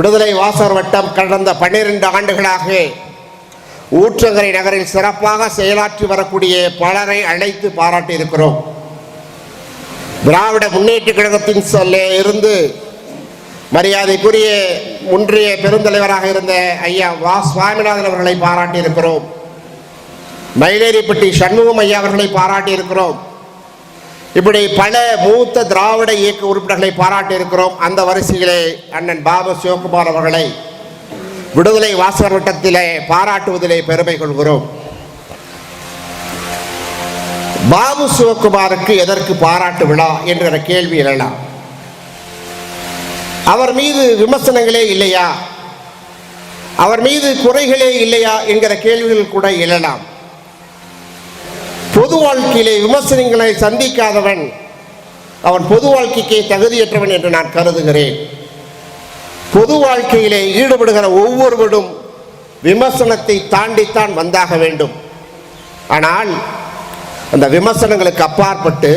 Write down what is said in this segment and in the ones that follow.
விடுதலை வாசர் வட்டம் கடந்த பன்னிரண்டு ஆண்டுகளாக ஊற்றங்கரை நகரில் சிறப்பாக செயலாற்றி வரக்கூடிய பலரை அழைத்து பாராட்டியிருக்கிறோம் திராவிட முன்னேற்ற கழகத்தின் சொல்ல இருந்து மரியாதைக்குரிய ஒன்றிய பெருந்தலைவராக இருந்த ஐயா வா சுவாமிநாதன் அவர்களை பாராட்டியிருக்கிறோம் மயிலேரிப்பட்டி சண்முகம் ஐயா அவர்களை பாராட்டியிருக்கிறோம் இப்படி பல மூத்த திராவிட இயக்க உறுப்பினர்களை பாராட்டியிருக்கிறோம். அந்த வரிசையிலே அண்ணன் பாபு சிவகுமார் அவர்களை விடுதலை வாசகர் வட்டத்திலே பாராட்டுவதிலே பெருமை கொள்கிறோம். பாபு சிவகுமாருக்கு எதற்கு பாராட்டு விழா என்ற கேள்வி எழலாம். அவர் மீது விமர்சனங்களே இல்லையா? அவர் மீது குறைகளே இல்லையா என்கிற கேள்விகள் கூட எழலாம். பொது வாழ்க்கையிலே விமர்சனங்களை சந்திக்காதவன் அவன் பொது வாழ்க்கைக்கே தகுதியற்றவன் என்று நான் கருதுகிறேன். பொது வாழ்க்கையிலே ஈடுபடுகிற ஒவ்வொருவரும் விமர்சனத்தை தாண்டித்தான் வந்தாக வேண்டும். ஆனால் அந்த விமர்சனங்களுக்கு அப்பாற்பட்டு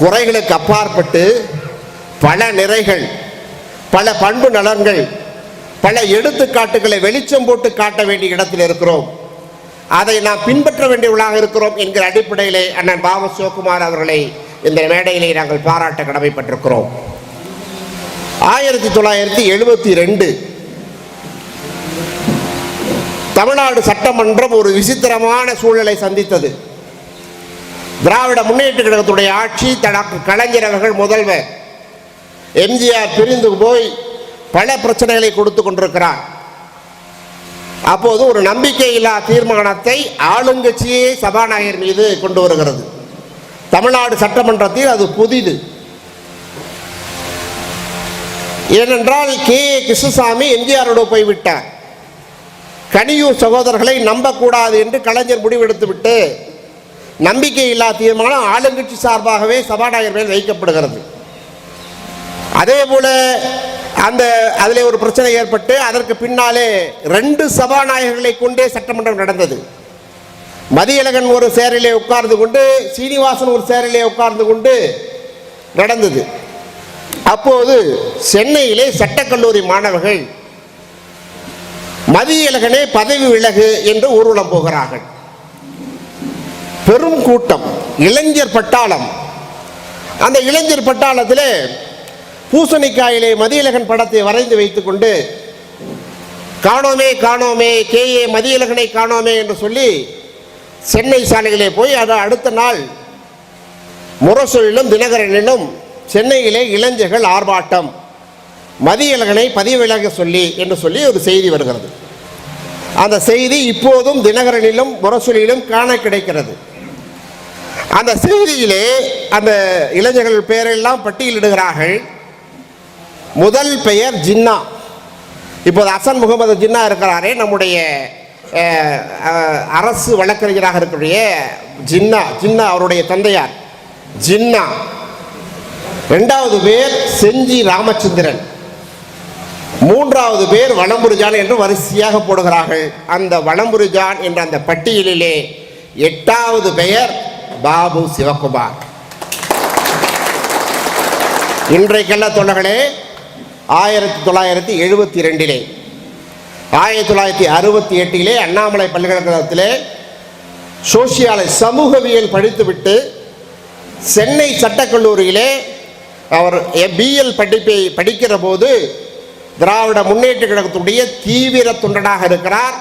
குறைகளுக்கு அப்பாற்பட்டு பல நிறைகள் பல பண்பு நலன்கள் பல எடுத்துக்காட்டுகளை வெளிச்சம் போட்டு காட்ட வேண்டிய இடத்தில் இருக்கிறோம். அதை நாம் பின்பற்ற வேண்டியவர்களாக இருக்கிறோம் என்கிற அடிப்படையிலே அண்ணன் பாபு சிவகுமார் அவர்களை இந்த மேடையிலே நாங்கள் பாராட்ட கடமைப்பட்டிருக்கிறோம். ஆயிரத்தி தொள்ளாயிரத்தி எழுபத்தி ரெண்டு தமிழ்நாடு சட்டமன்றம் ஒரு விசித்திரமான சூழலை சந்தித்தது. திராவிட முன்னேற்ற கழகத்துடைய ஆட்சி டாக்டர் கலைஞர் அவர்கள் முதல்வர். எம்ஜிஆர் பிரிந்து போய் பல பிரச்சனைகளை கொடுத்து கொண்டிருக்கிறார். அப்போது ஒரு நம்பிக்கையில்லா தீர்மானத்தை ஆளுங்கட்சியே சபாநாயகர் மீது கொண்டு வருகிறது. தமிழ்நாடு சட்டமன்றத்தில் அது புதிது. ஏனென்றால் கே. ஏ. கிருஷ்ணசாமி எம்ஜிஆரோடு போய்விட்டார் கனியூர் சகோதரர்களை நம்பக்கூடாது என்று கலைஞர் முடிவெடுத்துவிட்டு நம்பிக்கையில்லா தீர்மானம் ஆளுங்கட்சி சார்பாகவே சபாநாயகர் மேல் வைக்கப்படுகிறது. அதே போல அந்த அதில் ஒரு பிரச்சனை ஏற்பட்டு அதற்கு பின்னாலே ரெண்டு சபாநாயகர்களை கொண்டே சட்டமன்றம் நடந்தது. மதியழகன் ஒரு சேரிலே உட்கார்ந்து கொண்டு சீனிவாசன் ஒரு சேரிலே உட்கார்ந்து கொண்டு நடந்தது. அப்போது சென்னையிலே சட்டக்கல்லூரி மாணவர்கள் மதியழகனே பதவி விலகு என்று ஊர்வலம் போகிறார்கள். பெரும் கூட்டம் இளைஞர் பட்டாளம். அந்த இளைஞர் பட்டாளத்தில் பூசணிக்காயிலே மதியழகன் படத்தை வரைந்து வைத்துக்கொண்டு காணோமே காணோமே கே ஏ மதியழகனை காணோமே என்று சொல்லி சென்னை சாலையிலே போய் அதை அடுத்த நாள் முரசொலிலும் தினகரனிலும் சென்னையிலே இளைஞர்கள் ஆர்ப்பாட்டம் மதியழகனை பதிவிலக சொல்லி என்று சொல்லி ஒரு செய்தி வருகிறது. அந்த செய்தி இப்போதும் தினகரனிலும் முரசொலியிலும் காண கிடைக்கிறது. அந்த செய்தியிலே அந்த இளைஞர்கள் பெயரெல்லாம் பட்டியலிடுகிறார்கள். முதல் பெயர் ஜின்னா. இப்போது அசன் முகமது ஜின்னா இருக்கிறாரே நம்முடைய அரசு வழக்கறிஞராக இருக்கக்கூடிய ஜின்னா ஜின்னா அவருடைய தந்தையார். ஜின்னா. ரெண்டாவது பேர் செஞ்சி ராமச்சந்திரன். மூன்றாவது பேர் வளம்புரிஜான் என்று வரிசையாக போடுகிறார்கள். அந்த வளம்புரிஜான் என்ற அந்த பட்டியலிலே எட்டாவது பெயர் பாபு சிவகுமார். இன்றைக்கெல்லாம் தொண்டர்களே ஆயிரத்தி தொள்ளாயிரத்தி எழுபத்தி ரெண்டிலே ஆயிரத்தி தொள்ளாயிரத்தி அறுபத்தி எட்டிலே அண்ணாமலை பல்கலைக்கழகத்திலே சோசியாலை சமூகவியல் படித்துவிட்டு சென்னை சட்டக்கல்லூரியிலே அவர் பிஎல் படிப்பை படிக்கிற போது திராவிட முன்னேற்ற கழகத்துடைய தீவிர தொண்டனாக இருக்கிறார்.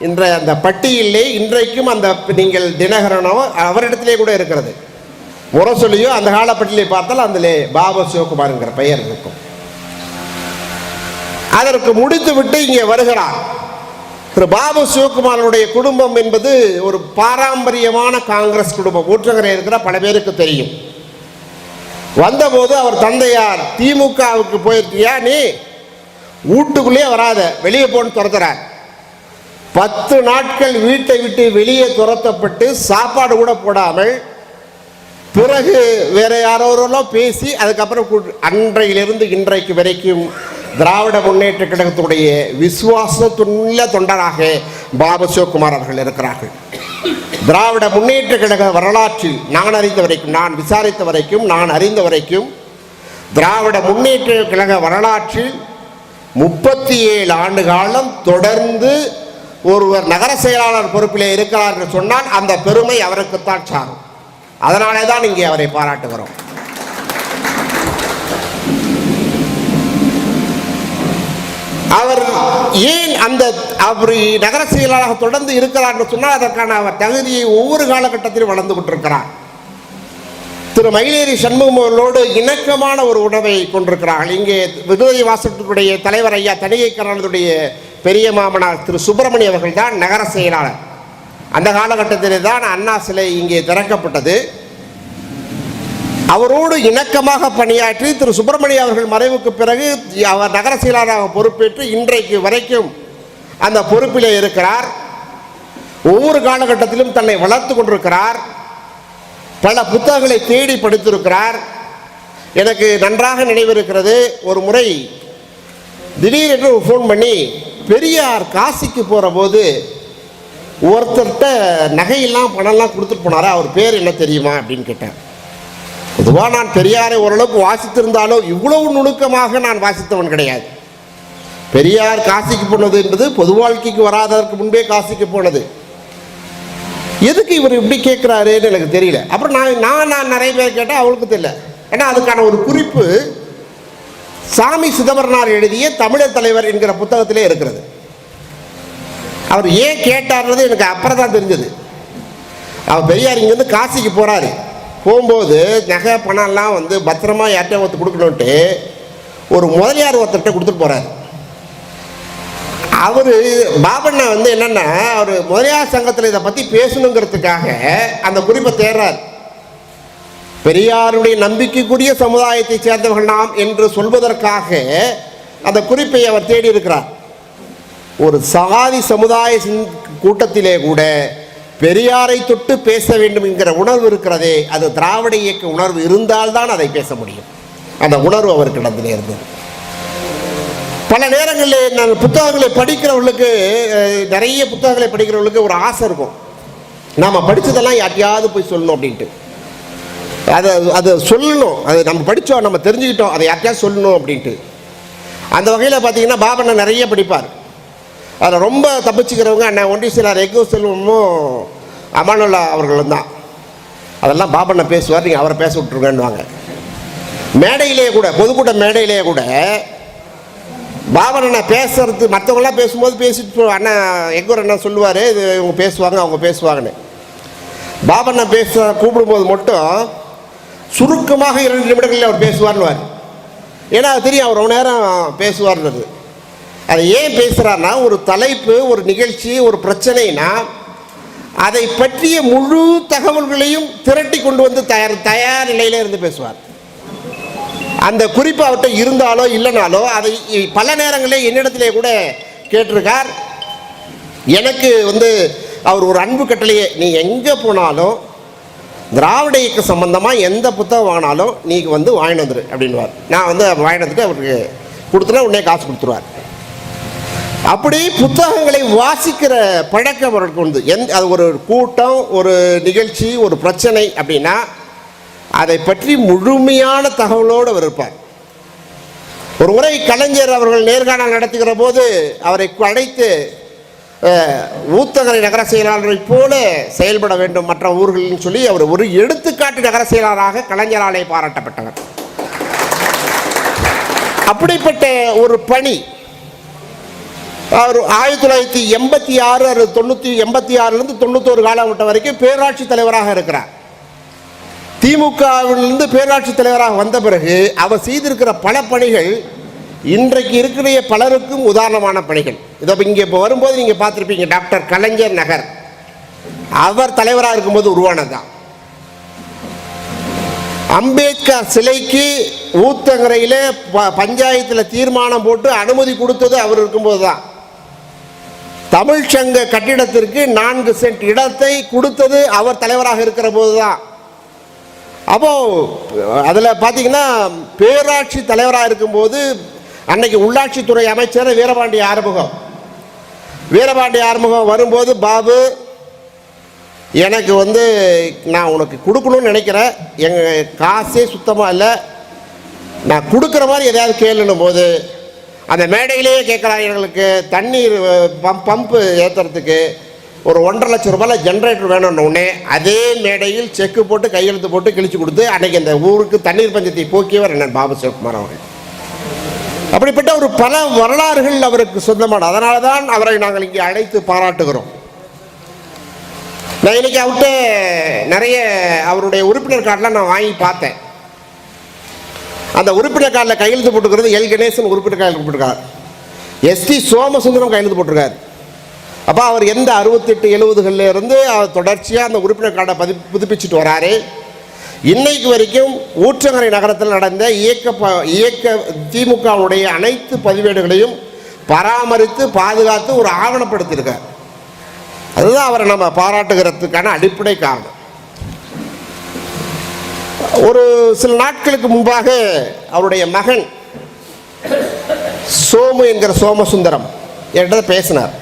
என்ற அந்த பட்டியலே இன்றைக்கும் அந்த நீங்கள் தினகரனோ அவரிடத்திலே கூட இருக்கிறது. முரசொலியோ அந்த காலப்பட்டியலை பார்த்தால் அதிலே பாபா சிவகுமார்ங்கிற பெயர் இருக்கும். அதற்கு முடித்துவிட்டு இங்கே வருகிறார். திரு பாபு சிவகுமாரனுடைய குடும்பம் என்பது ஒரு பாரம்பரியமான காங்கிரஸ் குடும்பம். ஊற்றங்கரை இருக்கிற பல பேருக்கு தெரியும். வந்தபோது அவர் தந்தையார் திமுகவுக்கு போயிருக்கியா நீ? வீட்டுக்குள்ளேயே வராத. வெளியே போன்னு துரத்துறார் பத்து நாட்கள் வீட்டை விட்டு வெளியே துரத்தப்பட்டு சாப்பாடு கூட போடாமல் பிறகு வேற யாரோரெல்லாம் பேசி அதுக்கப்புறம் அன்றையிலிருந்து இன்றைக்கு வரைக்கும் திராவிட முன்னேற்ற கழகத்துடைய விசுவாசத்துள்ள தொண்டராக பாபு சிவகுமார் அவர்கள் இருக்கிறார்கள். திராவிட முன்னேற்ற கழக வரலாற்றில் நான் அறிந்த வரைக்கும் நான் விசாரித்த வரைக்கும் நான் அறிந்த வரைக்கும் திராவிட முன்னேற்ற கழக வரலாற்றில் முப்பத்தி ஏழு ஆண்டு காலம் தொடர்ந்து ஒருவர் நகர செயலாளர் பொறுப்பிலே இருக்கிறார் என்று சொன்னால் அந்த பெருமை அவருக்குத்தான் சாரும். அதனாலே தான் இங்கே அவரை பாராட்டுகிறோம். அவர் ஏன் அந்த அவர் நகர செயலாளராக தொடர்ந்து இருக்கிறார் என்று சொன்னால் அதற்கான அவர் தகுதியை ஒவ்வொரு காலகட்டத்திலும் வளர்ந்து கொண்டிருக்கிறார். திரு மயிலேறி சண்முகம் அவர்களோடு இணக்கமான ஒரு உணவை கொண்டிருக்கிறார்கள். இங்கே விடுதலை வாசத்துடைய தலைவர் ஐயா தனிகை பெரிய மாமனார் திரு சுப்பிரமணிய அவர்கள் தான் நகர செயலாளர் அந்த காலகட்டத்திலே தான் அண்ணா சிலை இங்கே திறக்கப்பட்டது. அவரோடு இணக்கமாக பணியாற்றி திரு சுப்பிரமணிய அவர்கள் மறைவுக்கு பிறகு அவர் நகர செயலாளராக பொறுப்பேற்று இன்றைக்கு வரைக்கும் அந்த பொறுப்பிலே இருக்கிறார். ஒவ்வொரு காலகட்டத்திலும் தன்னை வளர்த்து கொண்டிருக்கிறார். பல புத்தகங்களை தேடி படித்திருக்கிறார். எனக்கு நன்றாக நினைவிருக்கிறது. ஒரு முறை திடீரென்று ஃபோன் பண்ணி பெரியார் காசிக்கு போகிற போது ஒருத்தர்கிட்ட நகையெல்லாம் பணம்லாம் கொடுத்துட்டு போனாரா? அவர் பேர் என்ன தெரியுமா? அப்படின்னு கேட்டேன் பொதுவாக நான் பெரியாரை ஓரளவுக்கு வாசித்திருந்தாலும் இவ்வளவு நுணுக்கமாக நான் வாசித்தவன் கிடையாது. பெரியார் காசிக்கு போனது என்பது பொது வாழ்க்கைக்கு வராததற்கு முன்பே காசிக்கு போனது. எதுக்கு இவர் இப்படி கேட்குறாருன்னு எனக்கு தெரியல. அப்புறம் நான் நான் நான் நிறைய பேர் கேட்டேன் அவளுக்கு தெரியல. ஏன்னா அதுக்கான ஒரு குறிப்பு சாமி சிதம்பரனார் எழுதிய தமிழர் தலைவர் என்கிற புத்தகத்திலே இருக்கிறது. அவர் ஏன் கேட்டார்ன்றது எனக்கு அப்புறம் தான் தெரிஞ்சது. அவர் பெரியார் இங்கேருந்து காசிக்கு போகிறாரு போகும்போது நகை பணம்லாம் வந்து பத்திரமா யார்கிட்ட ஒருத்தர் கொடுக்கணுன்ட்டு ஒரு முதலியார் ஒருத்தர்கிட்ட கொடுத்துட்டு போகிறாரு அவர் பாபண்ணா வந்து என்னென்னா அவர் முதலியார் சங்கத்தில் இதை பற்றி பேசணுங்கிறதுக்காக அந்த குறிப்பை தேடுறார் பெரியாருடைய நம்பிக்கைக்குரிய சமுதாயத்தை சேர்ந்தவர்கள் நாம் என்று சொல்வதற்காக அந்த குறிப்பை அவர் தேடி இருக்கிறார் ஒரு சாதி சமுதாய கூட்டத்திலே கூட பெரியாரை தொட்டு பேச வேண்டும் என்கிற உணர்வு இருக்கிறதே அது திராவிட இயக்க உணர்வு இருந்தால்தான் அதை பேச முடியும். அந்த உணர்வு அவருக்கு இடத்திலே இருந்தது. பல நேரங்களில் நான் புத்தகங்களை படிக்கிறவர்களுக்கு நிறைய புத்தகங்களை படிக்கிறவர்களுக்கு ஒரு ஆசை இருக்கும். நாம் படித்ததெல்லாம் யார்ட்டையாவது போய் சொல்லணும் அப்படின்ட்டு. அதை அதை சொல்லணும். அது நம்ம படித்தோம் நம்ம தெரிஞ்சுக்கிட்டோம் அதை யார்ட்டையாவது சொல்லணும் அப்படின்ட்டு. அந்த வகையில் பார்த்தீங்கன்னா பாபண்ணா நிறைய படிப்பார். அதில் ரொம்ப தப்பிச்சுக்கிறவங்க அண்ணன் ஒன்றிசிலார் எக்கு செல்வமும் அமானுல்லா அவர்களும் தான் அதெல்லாம் பாபண்ண பேசுவார் நீங்கள் அவரை பேச விட்ருங்கன்னுவாங்க மேடையிலேயே கூட பொதுக்கூட்ட மேடையிலேயே கூட பாபன் அண்ணா பேசுறது மற்றவங்களாம் பேசும்போது பேசிட்டு போ- அண்ணா எக்கூர் அண்ணா சொல்லுவார் இது இவங்க பேசுவாங்க அவங்க பேசுவாங்கன்னு. பாபண்ணா பேச கூப்பிடும்போது மட்டும் சுருக்கமாக இரண்டு நிமிடங்களில் அவர் பேசுவார்னுவார். ஏன்னா அது தெரியும் அவர் ரொம்ப நேரம் பேசுவார்ன்றது. அதை ஏன் பேசுகிறாருன்னா ஒரு தலைப்பு ஒரு நிகழ்ச்சி ஒரு பிரச்சனைனா அதை பற்றிய முழு தகவல்களையும் திரட்டி கொண்டு வந்து தயார் தயார் நிலையில இருந்து பேசுவார். அந்த குறிப்பு அவர்கிட்ட இருந்தாலோ இல்லைனாலோ அதை பல நேரங்களில் என்னிடத்திலே கூட கேட்டிருக்கார். எனக்கு வந்து அவர் ஒரு அன்பு கட்டளையே நீ எங்கே போனாலும் திராவிட இயக்க சம்பந்தமாக எந்த புத்தகம் வாங்கினாலும் நீ வந்து வாங்கிட்டு வந்துரு அப்படின்வார் நான் வந்து வாங்கிட்டு வந்துட்டு அவருக்கு கொடுத்தனா உடனே காசு கொடுத்துருவார். அப்படி புத்தகங்களை வாசிக்கிற பழக்கம் அவர்களுக்கு உண்டு. எந்த அது ஒரு கூட்டம் ஒரு நிகழ்ச்சி ஒரு பிரச்சனை அப்படின்னா அதை பற்றி முழுமையான தகவலோடு அவர் இருப்பார். ஒரு முறை கலைஞர் அவர்கள் நேர்காணல் நடத்துகிற போது அவரை அழைத்து ஊத்தகரை நகர செயலாளரை போல செயல்பட வேண்டும் மற்ற ஊர்களில் சொல்லி அவர் ஒரு எடுத்துக்காட்டு நகர செயலாளராக கலைஞராலே பாராட்டப்பட்டவர். அப்படிப்பட்ட ஒரு பணி ஆயிரத்தி தொள்ளாயிரத்தி எண்பத்தி ஆறு அல்லது தொண்ணூற்றி எண்பத்தி ஆறுலேருந்து தொண்ணூத்தோரு காலகட்டம் வரைக்கும் பேராட்சி தலைவராக இருக்கிறார். திமுகவிலிருந்து பேராட்சி தலைவராக வந்த பிறகு அவர் செய்திருக்கிற பல பணிகள் இன்றைக்கு இருக்கிற பலருக்கும் உதாரணமான பணிகள். இதோ இங்கே இப்போ வரும்போது நீங்கள் பார்த்துருப்பீங்க டாக்டர் கலைஞர் நகர். அவர் தலைவராக இருக்கும்போது உருவானதுதான். அம்பேத்கர் சிலைக்கு ஊத்தங்கரையில் ப பஞ்சாயத்தில் தீர்மானம் போட்டு அனுமதி கொடுத்தது அவர் இருக்கும்போது தான் தமிழ்ச்சங்க கட்டிடத்திற்கு நான்கு சென்ட் இடத்தை கொடுத்தது அவர் தலைவராக இருக்கிற போது தான் அப்போ அதில் பார்த்தீங்கன்னா பேராட்சி தலைவராக இருக்கும்போது அன்னைக்கு உள்ளாட்சித்துறை அமைச்சர் வீரபாண்டி ஆறுமுகம். வீரபாண்டி ஆறுமுகம் வரும்போது பாபு எனக்கு வந்து நான் உனக்கு கொடுக்கணும்னு நினைக்கிறேன். எங்கள் காசே சுத்தமாக இல்லை. நான் கொடுக்குற மாதிரி எதையாவது கேளுன்னும் போது அந்த மேடையிலேயே கேட்குறாங்க எங்களுக்கு தண்ணீர் பம் பம்பு ஏற்றுறதுக்கு ஒரு ஒன்றரை லட்சம் ரூபாயில் ஜென்ரேட்டர் வேணும்னு அதே மேடையில் செக்கு போட்டு கையெழுத்து போட்டு கிழிச்சு கொடுத்து அன்றைக்கி இந்த ஊருக்கு தண்ணீர் பஞ்சத்தை போக்கியவர் என்ன பாபு சிவகுமார் அவர்கள். அப்படிப்பட்ட ஒரு பல வரலாறுகள் அவருக்கு சொந்தமான அதனால தான் அவரை நாங்கள் இங்கே அழைத்து பாராட்டுகிறோம். நான் இன்னைக்கு அவர்கிட்ட நிறைய அவருடைய உறுப்பினர் கார்டெலாம் நான் வாங்கி பார்த்தேன். அந்த உறுப்பினர் கார்டில் கையெழுத்து போட்டுக்கிறது எல் கணேசன் உறுப்பினர் கையெழுத்து போட்டிருக்கார் எஸ்டி சோமசுந்தரம் கையெழுத்து போட்டிருக்கார். அப்போ அவர் எந்த அறுபத்தெட்டு எழுபதுகளில் இருந்து அவர் தொடர்ச்சியாக அந்த உறுப்பினர் கார்டை பதி புதுப்பிச்சுட்டு வராரு. இன்னைக்கு வரைக்கும் ஊற்றங்கரை நகரத்தில் நடந்த இயக்க ப- இயக்க திமுகவுடைய அனைத்து பதிவேடுகளையும் பராமரித்து பாதுகாத்து ஒரு ஆவணப்படுத்தியிருக்கார். அதுதான் அவரை நம்ம பாராட்டுகிறதுக்கான அடிப்படை காரணம். ஒரு சில நாட்களுக்கு முன்பாக அவருடைய மகன் சோமு என்கிற சோமசுந்தரம் என்கிட்ட பேசினார்.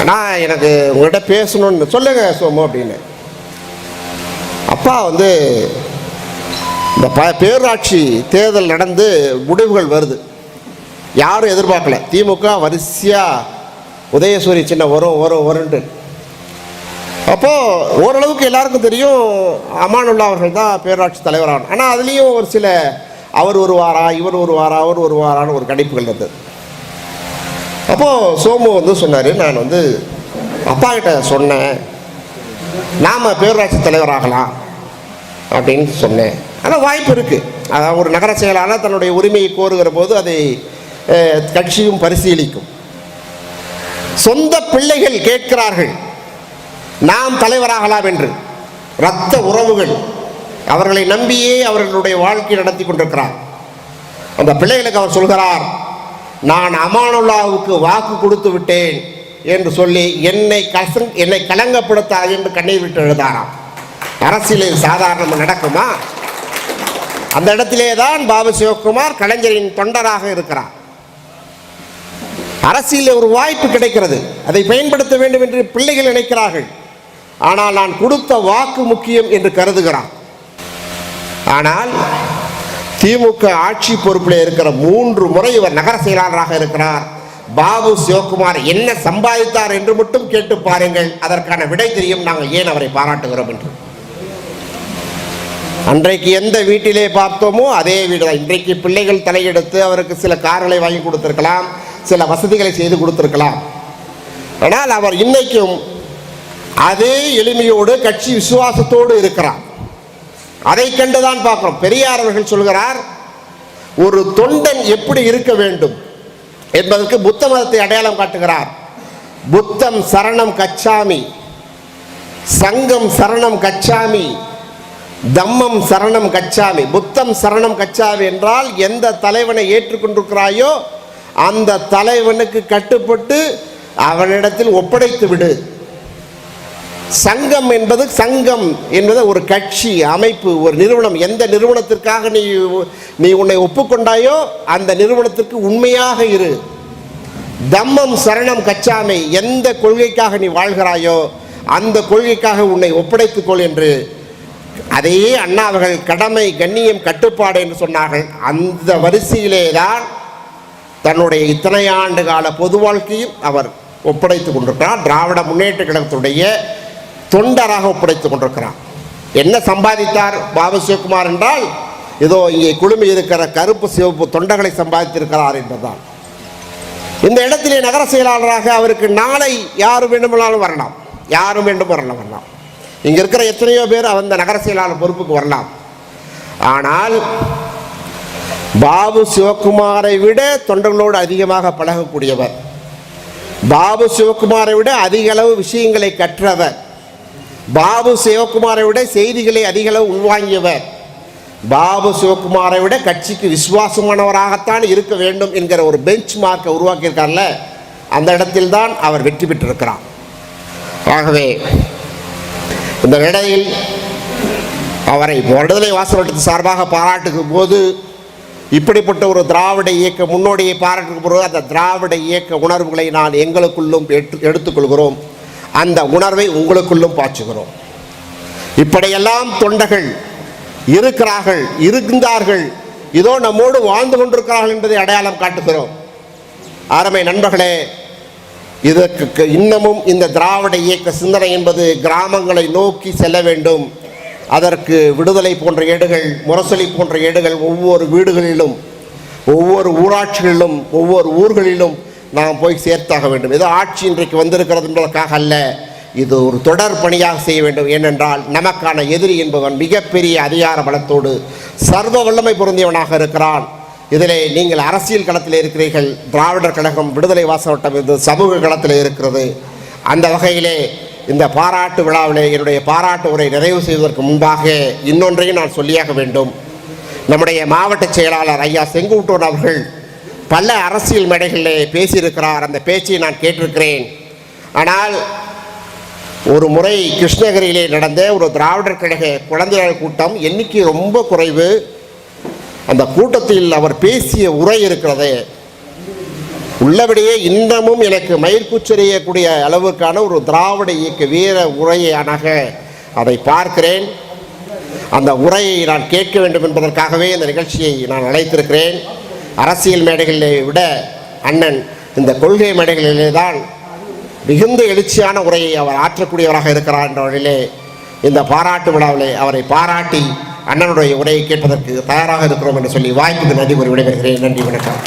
ஆனால் எனக்கு உங்கள்கிட்ட பேசணும்னு சொல்லுங்க சோமு அப்படின்னு. அப்பா வந்து இந்த ப பேராட்சி தேர்தல் நடந்து முடிவுகள் வருது. யாரும் எதிர்பார்க்கல. திமுக வரிசையாக உதயசூரி சின்ன வரும் வரும் வரும்ன்ட்டு. அப்போது ஓரளவுக்கு எல்லாருக்கும் தெரியும் அமானுல்லா அவர்கள் தான் பேரூராட்சி தலைவரான. ஆனால் அதுலேயும் ஒரு சில அவர் வருவாரா இவர் வருவாரா அவர் வருவாரான்னு ஒரு கணிப்புகள் இருந்தது. அப்போது சோமு வந்து சொன்னார் நான் வந்து அப்பா கிட்ட சொன்னேன் நாம் பேரூராட்சி தலைவராகலாம் அப்படின்னு சொன்னேன். ஆனால் வாய்ப்பு இருக்குது அதான் ஒரு நகர செயலாளர் தன்னுடைய உரிமையை கோருகிற போது அதை கட்சியும் பரிசீலிக்கும். சொந்த பிள்ளைகள் கேட்கிறார்கள். நாம் தலைவராகலாம் என்று. இரத்த உறவுகள் அவர்களை நம்பியே அவர்களுடைய வாழ்க்கை நடத்தி கொண்டிருக்கிறார். அந்த பிள்ளைகளுக்கு அவர் சொல்கிறார் நான் அமானுல்லாவுக்கு வாக்கு கொடுத்து விட்டேன் என்று சொல்லி என்னை கசன் என்னை கலங்கப்படுத்தாது என்று கண்ணீர் விட்டு எழுதாராம் அரசியலில் சாதாரணம் நடக்குமா? அந்த இடத்திலே தான் பாபு சிவகுமார் கலைஞரின் தொண்டராக இருக்கிறார். அரசியலில் ஒரு வாய்ப்பு கிடைக்கிறது. அதை பயன்படுத்த வேண்டும் என்று பிள்ளைகள் நினைக்கிறார்கள். ஆனால் நான் கொடுத்த வாக்கு முக்கியம் என்று கருதுகிறான். ஆனால் திமுக ஆட்சி பொறுப்பில் இருக்கிற மூன்று முறை இவர் நகர செயலாளராக இருக்கிறார். பாபு சிவகுமார் என்ன சம்பாதித்தார் என்று மட்டும் கேட்டு பாருங்கள். அதற்கான விடை தெரியும். நாங்கள் ஏன் அவரை பாராட்டுகிறோம் என்று. அன்றைக்கு எந்த வீட்டிலே பார்த்தோமோ அதே வீடு தான் இன்றைக்கு பிள்ளைகள் தலையெடுத்து அவருக்கு சில கார்களை வாங்கி கொடுத்துருக்கலாம் சில வசதிகளை செய்து கொடுத்துருக்கலாம். ஆனால் அவர் இன்னைக்கும் அதே எளிமையோடு கட்சி விசுவாசத்தோடு இருக்கிறார். அதை கண்டுதான் பார்க்கிறோம். பெரியார் அவர்கள் சொல்கிறார் ஒரு தொண்டன் எப்படி இருக்க வேண்டும்? என்பதற்கு புத்த மதத்தை அடையாளம் காட்டுகிறார். புத்தம் சரணம் கச்சாமி சங்கம் சரணம் கச்சாமி தம்மம் சரணம் கச்சாமி. புத்தம் சரணம் கச்சாமி என்றால் எந்த தலைவனை ஏற்றுக்கொண்டிருக்கிறாயோ அந்த தலைவனுக்கு கட்டுப்பட்டு அவனிடத்தில் ஒப்படைத்து விடு. சங்கம் என்பது சங்கம் என்பது ஒரு கட்சி அமைப்பு ஒரு நிறுவனம் எந்த நிறுவனத்திற்காக நீ நீ உன்னை ஒப்புக்கொண்டாயோ அந்த நிறுவனத்திற்கு உண்மையாக இரு. தம்மம் சரணம் கச்சாமை எந்த கொள்கைக்காக நீ வாழ்கிறாயோ அந்த கொள்கைக்காக உன்னை ஒப்படைத்துக்கொள் என்று அதையே அண்ணா அவர்கள் கடமை கண்ணியம் கட்டுப்பாடு என்று சொன்னார்கள். அந்த வரிசையிலே தான் தன்னுடைய இத்தனை ஆண்டு கால பொது வாழ்க்கையும் அவர் ஒப்படைத்துக் கொண்டிருக்கிறார். திராவிட முன்னேற்ற கழகத்துடைய தொண்டராக ஒப்படைத்துக் கொண்டிருக்கிறான். என்ன சம்பாதித்தார் பாபு சிவகுமார் என்றால் இதோ இங்கே குழுமி இருக்கிற கருப்பு சிவப்பு தொண்டர்களை சம்பாதித்திருக்கிறார் என்பதுதான். இந்த இடத்திலே நகர செயலாளராக அவருக்கு நாளை யார் வேண்டுமானாலும் வரலாம். யாரும் வேண்டும் வரலாம் வரலாம். இங்கே இருக்கிற எத்தனையோ பேர் அந்த நகர செயலாளர் பொறுப்புக்கு வரலாம். ஆனால் பாபு சிவகுமாரை விட தொண்டர்களோடு அதிகமாக பழகக்கூடியவர். பாபு சிவகுமாரை விட அதிக அளவு விஷயங்களை கற்றவர். பாபு சிவகுமாரை விட செய்திகளை அதிகளவு உள்வாங்கியவர். பாபு சிவகுமாரை விட கட்சிக்கு விசுவாசமானவராகத்தான் இருக்க வேண்டும் என்கிற ஒரு பெஞ்ச் மார்க்கை உருவாக்கியிருக்கார்ல அந்த இடத்தில்தான் அவர் வெற்றி பெற்றிருக்கிறார். ஆகவே இந்த வேளையில் அவரை விடுதலை வாசல் சார்பாக பாராட்டுக்கும் போது இப்படிப்பட்ட ஒரு திராவிட இயக்க முன்னோடியை பாராட்டுக்கும் போது அந்த திராவிட இயக்க உணர்வுகளை நான் எங்களுக்குள்ளும் எடுத்து எடுத்துக்கொள்கிறோம். அந்த உணர்வை உங்களுக்குள்ளும் பாய்ச்சுகிறோம். இப்படியெல்லாம் தொண்டர்கள் இருக்கிறார்கள் இருந்தார்கள் இதோ நம்மோடு வாழ்ந்து கொண்டிருக்கிறார்கள் என்பதை அடையாளம் காட்டுகிறோம். அருமை நண்பர்களே இதற்கு க- இன்னமும் இந்த திராவிட இயக்க சிந்தனை என்பது கிராமங்களை நோக்கி செல்ல வேண்டும். அதற்கு விடுதலை போன்ற ஏடுகள் முரசொலி போன்ற ஏடுகள் ஒவ்வொரு வீடுகளிலும் ஒவ்வொரு ஊராட்சிகளிலும் ஒவ்வொரு ஊர்களிலும் நாம் போய் சேர்த்தாக வேண்டும். ஏதோ ஆட்சி இன்றைக்கு வந்திருக்கிறது என்பதற்காக அல்ல. இது ஒரு தொடர் பணியாக செய்ய வேண்டும். ஏனென்றால் நமக்கான எதிரி என்பவன் மிகப்பெரிய அதிகார பலத்தோடு சர்வ வல்லமை பொருந்தியவனாக இருக்கிறான். இதிலே நீங்கள் அரசியல் களத்தில் இருக்கிறீர்கள். திராவிடர் கழகம் விடுதலை வாசவட்டம் இது சமூக களத்தில் இருக்கிறது. அந்த வகையிலே இந்த பாராட்டு விழாவிலே என்னுடைய பாராட்டு உரை நிறைவு செய்வதற்கு முன்பாக இன்னொன்றையும் நான் சொல்லியாக வேண்டும். நம்முடைய மாவட்ட செயலாளர் ஐயா செங்குட்டூர் அவர்கள் பல அரசியல் மேடைகளிலே பேசியிருக்கிறார். அந்த பேச்சை நான் கேட்டிருக்கிறேன். ஆனால் ஒரு முறை கிருஷ்ணகிரியிலே நடந்த ஒரு திராவிடர் கழக குழந்தைகள் கூட்டம் எண்ணிக்கை ரொம்ப குறைவு. அந்த கூட்டத்தில் அவர் பேசிய உரை இருக்கிறது. உள்ளபடியே இன்னமும் எனக்கு மயிர்கூச்செறியக்கூடிய அளவுக்கான ஒரு திராவிட இயக்க வீர உரையானாக அதை பார்க்கிறேன். அந்த உரையை நான் கேட்க வேண்டும் என்பதற்காகவே இந்த நிகழ்ச்சியை நான் அழைத்திருக்கிறேன். அரசியல் மேடைகளிலே விட அண்ணன் இந்த கொள்கை மேடைகளிலே தான் மிகுந்த எழுச்சியான உரையை அவர் ஆற்றக்கூடியவராக இருக்கிறார் என்ற வழியிலே இந்த பாராட்டு விழாவிலே அவரை பாராட்டி அண்ணனுடைய உரையை கேட்பதற்கு தயாராக இருக்கிறோம் என்று சொல்லி வாய்ப்புக்கு நன்றி கூறி விடைபெறுகிறேன். நன்றி வணக்கம்.